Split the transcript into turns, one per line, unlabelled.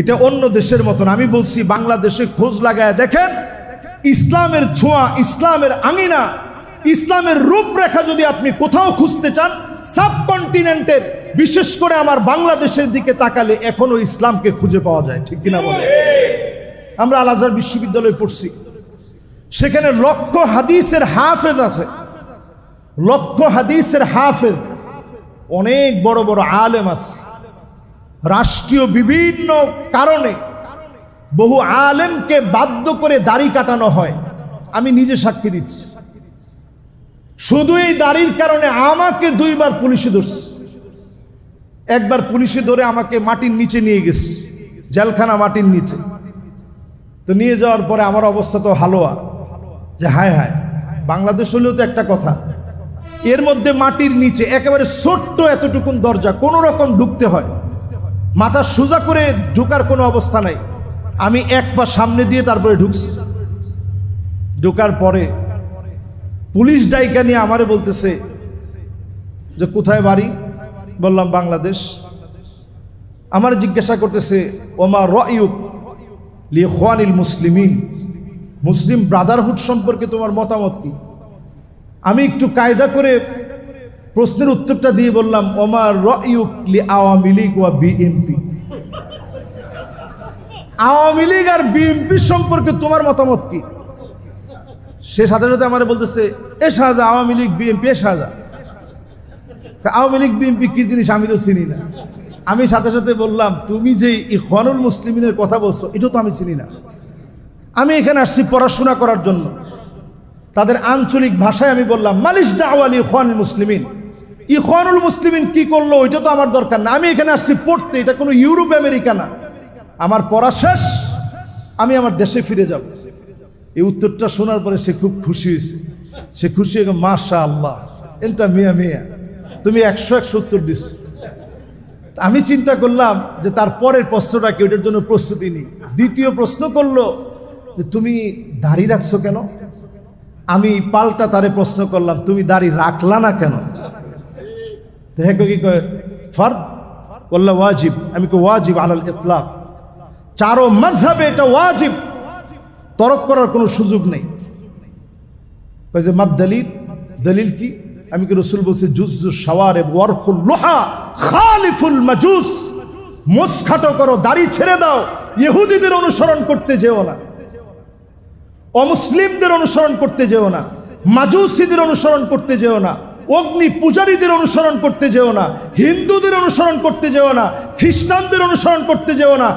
এটা অন্য দেশের মতন। আমি বলছি, বাংলাদেশে খোঁজ লাগায় দেখেন, ইসলামের ছোঁয়া, ইসলামের আঙিনা, ইসলামের রূপরেখা যদি আপনি কোথাও খুঁজতে চান, সাবকন্টিনেন্টের, বিশেষ করে আমার বাংলাদেশের দিকে তাকালে এখনও ইসলামকে খুঁজে পাওয়া যায়, ঠিক কিনা বলে আমরা আলাজার বিশ্ববিদ্যালয়ে পড়ছি। সেখানে লক্ষ হাদিসের হাফেজ আছে। লক্ষ হাদিসের হাফেজ। অনেক বড় বড় আলেম আছে। রাষ্ট্রীয় বিভিন্ন কারণে বহু আলেমকে বাধ্য করে দাড়ি কাটানো হয়। আমি নিজে সাক্ষী দিচ্ছি। শুধু এই দাড়ির কারণে আমাকে দুইবার পুলিশে ধরছে। একবার পুলিশে ধরে আমাকে মাটির নিচে নিয়ে গেছে, জেলখানা মাটির নিচে। তো নিয়ে যাওয়ার পরে আমার অবস্থা তো হালোয়া, যে হায় হায়, বাংলাদেশ হলেও তো একটা কথা। এর মধ্যে মাটির নিচে একেবারে ছোট্ট এতটুকুন দরজা কোনো রকম ঢুকতে হয়। মাথা সোজা করে ঢুকার কোনো অবস্থা নাই। আমি এক পা সামনে দিয়ে তারপরে ঢুকছি। ঢুকার পরে পুলিশ ডাইকা নিয়ে আমারে বলতেছে যে, কোথায় বাড়ি? বললাম, বাংলাদেশ। আমার জিজ্ঞাসা করতেছে, ওমা রয়ুক লিখওয়ানিল মুসলিমিন? মুসলিম ব্রাদারহুড সম্পর্কে তোমার মতামত কি? আমি একটু কায়দা করে প্রশ্নের উত্তরটা দিয়ে বললাম, ওমা রয়ুক লি আওয়ামী লীগ ওয়া বিএনপি আওয়ামী লীগ আর বিএনপি সম্পর্কে তোমার মতামত কি? সে সাথে সাথে আমার বলতেছে এ শাহজা আওয়ামী লীগ বিএনপি এ শাহজা আওয়ামী লীগ বিএনপি কি জিনিস আমি তো চিনি না। আমি সাথে সাথে বললাম, তুমি যে ইখওয়ানুল মুসলিমিনের কথা বলছো, এটা তো আমি চিনি না। আমি এখানে আসছি পড়াশোনা করার জন্য। তাদের আঞ্চলিক ভাষায় আমি বললাম, মালিশ দাওয়ালি ইখওয়ানুল মুসলিমিন। ইখওয়ানুল মুসলিমিন কি করল, ওইটা তো আমার দরকার না। আমি এখানে আসছি পড়তে, এটা কোনো ইউরোপ আমেরিকা না। আমার পড়া শেষ, আমি আমার দেশে ফিরে যাব। এই উত্তরটা শোনার পরে সে খুব খুশি হয়েছে। সে খুশি হয়ে মাশা আল্লাহ এনতা মিয়া মিয়া, তুমি একশো একশো উত্তর দিস আমি চিন্তা করলাম যে তার পরের প্রশ্নটা কি, ওটার জন্য প্রস্তুতি নিই। দ্বিতীয় প্রশ্ন করল যে, তুমি দাড়ি রাখছো কেন? আমি পাল্টা তারে প্রশ্ন করলাম, তুমি দাড়ি রাখলা না কেন? তো হ্যাঁ কি ফর্দ? বললা ওয়াজিব। আমি কই, ওয়াজিব আলাল ইতলাক। চারো মজহাবে এটা ওয়াজিব। তরক করার কোনো সুযোগ নেই। যে মাদ দলিল? দলিল কি? আমি কি রসুল বলছি জুজু সাওয়ারে ওয়ারফুল লোহা খালিফুল মাজুস। মোসখাটো করো, দাড়ি ছেড়ে দাও। ইহুদিদের অনুসরণ করতে যেও না। অমুসলিমদের অনুসরণ করতে যেও না। মাজুসিদের অনুসরণ করতে যেও না। অগ্নি পূজারীদের অনুসরণ করতে যেও না, হিন্দুদের অনুসরণ করতে যেও না, খ্রিস্টানদের অনুসরণ করতে যেও না।